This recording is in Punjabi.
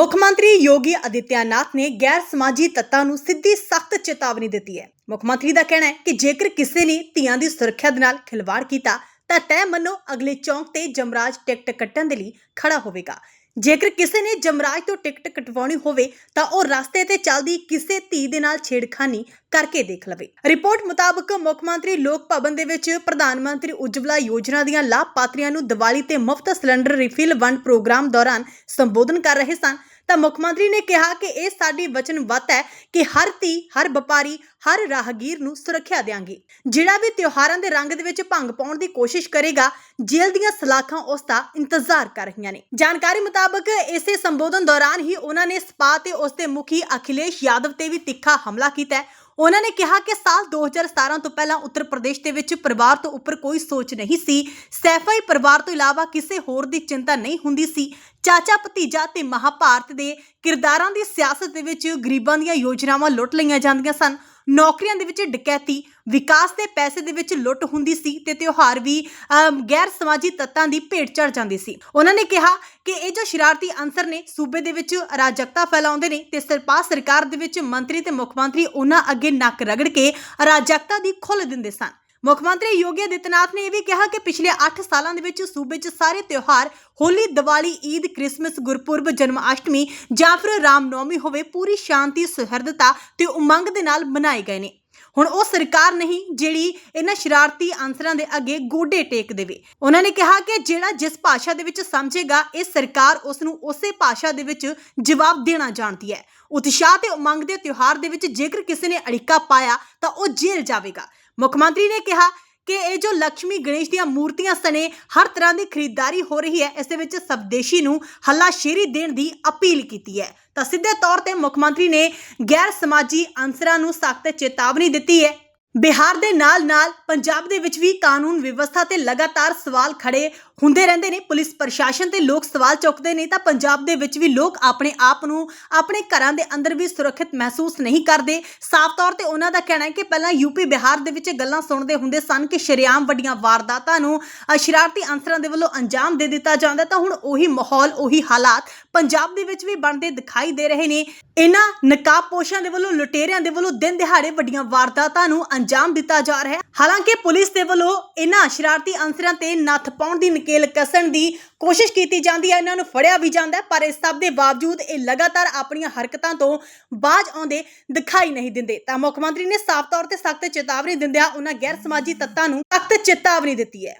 ਮੁੱਖ ਮੰਤਰੀ ਯੋਗੀ ਆਦਿੱਤਿਆਨਾਥ ਨੇ ਗੈਰ ਸਮਾਜੀ ਤੱਤਾਂ ਨੂੰ ਸਿੱਧੀ ਸਖਤ ਚੇਤਾਵਨੀ ਦਿੱਤੀ ਹੈ। ਮੁੱਖ ਮੰਤਰੀ ਦਾ ਕਹਿਣਾ ਹੈ ਕਿ ਜੇਕਰ ਕਿਸੇ ਨੇ ਧੀਆਂ ਦੀ ਸੁਰੱਖਿਆ ਦੇ ਨਾਲ ਖਿਲਵਾੜ ਕੀਤਾ, ਤਾਂ ਤੈਅ ਮੰਨੋ ਅਗਲੇ ਚੌਂਕ ਤੇ ਜਮਰਾਜ ਟਿਕਟ ਕੱਟਣ ਦੇ ਲਈ ਖੜਾ ਹੋਵੇਗਾ। ਜੇਕਰ ਕਿਸੇ ਨੇ ਜਮਰਾਜ ਤੋਂ ਟਿਕਟ ਕਟਵਾਉਣੀ ਹੋਵੇ, ਤਾਂ ਉਹ ਰਸਤੇ ਤੇ ਚੱਲਦੀ ਕਿਸੇ ਧੀ ਦੇ ਨਾਲ ਛੇੜਖਾਨੀ ਕਰਕੇ ਦੇਖ ਲਵੇ। ਰਿਪੋਰਟ ਮੁਤਾਬਕ ਮੁੱਖ ਮੰਤਰੀ ਲੋਕ ਭਵਨ ਦੇ ਵਿੱਚ ਪ੍ਰਧਾਨ ਮੰਤਰੀ ਉਜਵਲਾ ਯੋਜਨਾ ਦੀਆਂ ਲਾਭਪਾਤਰੀਆਂ ਨੂੰ ਦੀਵਾਲੀ ਤੇ ਮੁਫਤ ਸਿਲੰਡਰ ਰਿਫਿਲ ਵੰਡ ਪ੍ਰੋਗਰਾਮ ਦੌਰਾਨ ਸੰਬੋਧਨ ਕਰ ਰਹੇ ਸਨ। ਤਾਂ ਮੁੱਖ ਮੰਤਰੀ ਨੇ ਕਿਹਾ ਕਿ ਇਹ ਸਾਡੀ ਵਚਨਬੱਧ ਹੈ ਕਿ ਹਰ ਧੀ, ਹਰ ਵਪਾਰੀ, ਹਰ ਰਾਹਗੀਰ ਨੂੰ ਸੁਰੱਖਿਆ ਦੇਵਾਂਗੇ ਜਿਹੜਾ ਵੀ ਤਿਉਹਾਰਾਂ ਦੇ ਰੰਗ ਦੇ ਵਿੱਚ ਭੰਗ ਪਾਉਣ ਦੀ ਕੋਸ਼ਿਸ਼ ਕਰੇਗਾ, ਜੇਲ੍ਹ ਦੀਆਂ ਸਲਾਖਾਂ ਉਸ ਦਾ ਇੰਤਜ਼ਾਰ ਕਰ ਰਹੀਆਂ ਨੇ। ਜਾਣਕਾਰੀ ਮੁਤਾਬਕ ਇਸੇ ਸੰਬੋਧਨ ਦੌਰਾਨ ਹੀ ਉਹਨਾਂ ਨੇ ਸਪਾ ਤੇ ਉਸ ਦੇ ਮੁਖੀ ਅਖਿਲੇਸ਼ ਯਾਦਵ ਤੇ ਵੀ ਤਿੱਖਾ ਹਮਲਾ ਕੀਤਾ ਹੈ। ਉਹਨਾਂ ਨੇ ਕਿਹਾ ਕਿ ਸਾਲ 2017 ਤੋਂ ਪਹਿਲਾਂ ਉੱਤਰ ਪ੍ਰਦੇਸ਼ ਦੇ ਵਿੱਚ ਪਰਿਵਾਰ ਤੋਂ ਉੱਪਰ ਕੋਈ ਸੋਚ ਨਹੀਂ ਸੀ। ਸੈਫਾਈ ਪਰਿਵਾਰ ਤੋਂ ਇਲਾਵਾ ਕਿਸੇ ਹੋਰ ਦੀ ਚਿੰਤਾ ਨਹੀਂ ਹੁੰਦੀ ਸੀ। ਚਾਚਾ, ਭਤੀਜਾ ਤੇ ਮਹਾਭਾਰਤ ਦੇ ਕਿਰਦਾਰਾਂ ਦੀ ਸਿਆਸਤ ਦੇ ਵਿੱਚ ਗਰੀਬਾਂ ਦੀਆਂ ਯੋਜਨਾਵਾਂ ਲੁੱਟ ਲਈਆਂ ਜਾਂਦੀਆਂ ਸਨ। ਨੌਕਰੀਆਂ ਦੇ ਵਿੱਚ ਡਕੈਤੀ, ਵਿਕਾਸ ਦੇ ਪੈਸੇ ਦੇ ਵਿੱਚ ਲੁੱਟ ਹੁੰਦੀ ਸੀ ਤੇ ਤਿਉਹਾਰ ਵੀ ਗੈਰ ਸਮਾਜੀ ਤੱਤਾਂ ਦੀ ਭੇਟ ਚੜ ਜਾਂਦੀ ਸੀ। ਉਹਨਾਂ ਨੇ ਕਿਹਾ ਕਿ ਇਹ ਜੋ ਸ਼ਰਾਰਤੀ ਅੰਸਰ ਨੇ ਸੂਬੇ ਦੇ ਵਿੱਚ ਅਰਾਜਕਤਾ ਫੈਲਾਉਂਦੇ ਨੇ ਤੇ ਸਰਪਾਸ ਸਰਕਾਰ ਦੇ ਵਿੱਚ ਮੰਤਰੀ ਤੇ ਮੁੱਖ ਮੰਤਰੀ ਉਹਨਾਂ ਅੱਗੇ ਨੱਕ ਰਗੜ ਕੇ ਅਰਾਜਕਤਾ ਦੀ ਖੁੱਲ੍ਹ ਦਿੰਦੇ ਸਨ। ਮੁੱਖ ਮੰਤਰੀ ਯੋਗੀ ਆਦਿੱਤਿਆਨਾਥ ਨੇ ਇਹ ਵੀ ਕਿਹਾ ਕਿ ਪਿਛਲੇ 8 ਸਾਲਾਂ ਦੇ ਵਿੱਚ ਸੂਬੇ 'ਚ ਸਾਰੇ ਤਿਉਹਾਰ ਹੋਲੀ, ਦੀਵਾਲੀ, ਈਦ, ਕ੍ਰਿਸਮਸ, ਗੁਰਪੁਰਬ ਜਨਮ ਅਸ਼ਟਮੀ ਜਾਂ ਫਿਰ ਰਾਮਨੌਮੀ ਹੋਵੇ ਪੂਰੀ ਸ਼ਾਂਤੀ, ਸੁਹਿਰਦਤਾ ਤੇ ਉਮੰਗ ਦੇ ਨਾਲ ਮਨਾਏ ਗਏ ਨੇ। ਹੁਣ ਉਹ ਸਰਕਾਰ ਨਹੀਂ ਜਿਹੜੀ ਇਹਨਾਂ ਸ਼ਰਾਰਤੀ ਅੰਸਰਾਂ ਦੇ ਅੱਗੇ ਗੋਡੇ ਟੇਕ ਦੇਵੇ। ਉਹਨਾਂ ਨੇ ਕਿਹਾ ਕਿ ਜਿਹੜਾ ਜਿਸ ਭਾਸ਼ਾ ਦੇ ਵਿੱਚ ਸਮਝੇਗਾ, ਇਹ ਸਰਕਾਰ ਉਸ ਨੂੰ ਉਸੇ ਭਾਸ਼ਾ ਦੇ ਵਿੱਚ ਜਵਾਬ ਦੇਣਾ ਜਾਣਦੀ ਹੈ। ਉਤਸ਼ਾਹ ਤੇ ਉਮੰਗ ਦੇ ਤਿਉਹਾਰ ਦੇ ਵਿੱਚ ਜੇਕਰ ਕਿਸੇ ਨੇ ਅੜਿੱਕਾ ਪਾਇਆ ਤਾਂ ਉਹ ਜੇਲ੍ਹ ਜਾਵੇਗਾ। ਮੁੱਖ ਮੰਤਰੀ ਨੇ ਕਿਹਾ ਕਿ ਇਹ ਜੋ ਲక్ష్ਮੀ ਗਣੇਸ਼ ਦੀਆਂ ਮੂਰਤੀਆਂ ਸਣੇ ਹਰ ਤਰ੍ਹਾਂ ਦੀ ਖਰੀਦਦਾਰੀ ਹੋ ਰਹੀ ਹੈ, ਇਸ ਦੇ ਵਿੱਚ ਸਵਦੇਸ਼ੀ ਨੂੰ ਹੱਲਾਸ਼ੇਰੀ ਦੇਣ ਦੀ ਅਪੀਲ ਕੀਤੀ ਹੈ। ਤਾਂ ਸਿੱਧੇ ਤੌਰ ਤੇ ਮੁੱਖ ਮੰਤਰੀ ਨੇ ਗੈਰ ਸਮਾਜੀ ਅੰਸਰਾਂ ਨੂੰ ਸਖਤ ਚੇਤਾਵਨੀ ਦਿੱਤੀ ਹੈ। ਬਿਹਾਰ ਦੇ ਨਾਲ-ਨਾਲ ਪੰਜਾਬ ਦੇ ਵਿੱਚ ਵੀ ਕਾਨੂੰਨ ਵਿਵਸਥਾ ਤੇ ਲਗਾਤਾਰ ਸਵਾਲ ਖੜੇ ਹੁੰਦੇ ਰਹਿੰਦੇ ਨੇ, ਪੁਲਿਸ ਪ੍ਰਸ਼ਾਸਨ ਤੇ ਲੋਕ ਸਵਾਲ ਚੁੱਕਦੇ ਨੇ, ਤਾਂ ਪੰਜਾਬ ਦੇ ਵਿੱਚ ਵੀ ਲੋਕ ਆਪਣੇ ਆਪ ਨੂੰ, ਆਪਣੇ ਘਰਾਂ ਦੇ ਅੰਦਰ ਵੀ ਸੁਰੱਖਿਅਤ ਮਹਿਸੂਸ ਨਹੀਂ ਕਰਦੇ। ਸਾਫ਼ ਤੌਰ ਤੇ ਉਹਨਾਂ ਦਾ ਕਹਿਣਾ ਹੈ ਕਿ ਪਹਿਲਾਂ ਯੂਪੀ ਬਿਹਾਰ ਦੇ ਵਿੱਚ ਗੱਲਾਂ ਸੁਣਦੇ ਹੁੰਦੇ ਸਨ ਕਿ ਸ਼ਰੇਆਮ ਵੱਡੀਆਂ ਵਾਰਦਾਤਾਂ ਨੂੰ ਸ਼ਰਾਰਤੀ ਅੰਸਰਾਂ ਦੇ ਵੱਲੋਂ ਅੰਜਾਮ ਦੇ ਦਿੱਤਾ ਜਾਂਦਾ, ਤਾਂ ਹੁਣ ਉਹੀ ਮਾਹੌਲ, ਉਹੀ ਹਾਲਾਤ ਪੰਜਾਬ ਦੇ ਵਿੱਚ ਵੀ ਬਣਦੇ ਦਿਖਾਈ ਦੇ ਰਹੇ ਨੇ। ਇਹਨਾਂ ਨਕਾਬਪੋਸ਼ਾਂ ਦੇ ਵੱਲੋਂ, ਲੁਟੇਰਿਆਂ ਦੇ ਵੱਲੋਂ ਦਿਨ ਦਿਹਾੜੇ ਵੱਡੀਆਂ ਵਾਰਦਾਤਾਂ ਨੂੰ ਅੰਜਾਮ ਦਿੱਤਾ ਜਾ ਰਿਹਾ ਹੈ। ਹਾਲਾਂਕਿ ਪੁਲਿਸ ਦੇ ਵੱਲੋਂ ਇਹਨਾਂ ਸ਼ਰਾਰਤੀ ਅੰਸਰਾਂ ਤੇ ਨੱਥ ਪਾਉਣ ਦੀ ਨਕੇਲ ਕੱਸਣ ਦੀ ਕੋਸ਼ਿਸ਼ ਕੀਤੀ ਜਾਂਦੀ ਹੈ, ਇਹਨਾਂ ਨੂੰ ਫੜਿਆ ਵੀ ਜਾਂਦਾ ਪਰ ਇਸ ਸਭ ਦੇ ਬਾਵਜੂਦ ਇਹ ਲਗਾਤਾਰ ਆਪਣੀਆਂ ਹਰਕਤਾਂ ਤੋਂ ਬਾਜ ਆਉਂਦੇ ਦਿਖਾਈ ਨਹੀਂ ਦਿੰਦੇ। ਤਾਂ ਮੁੱਖ ਮੰਤਰੀ ਨੇ ਸਾਫ਼ ਤੌਰ ਤੇ ਸਖਤ ਚੇਤਾਵਨੀ ਦਿੰਦਿਆਂ ਉਹਨਾਂ ਗੈਰ ਸਮਾਜੀ ਤੱਤਾਂ ਨੂੰ ਸਖਤ ਚੇਤਾਵਨੀ ਦਿੱਤੀ ਹੈ।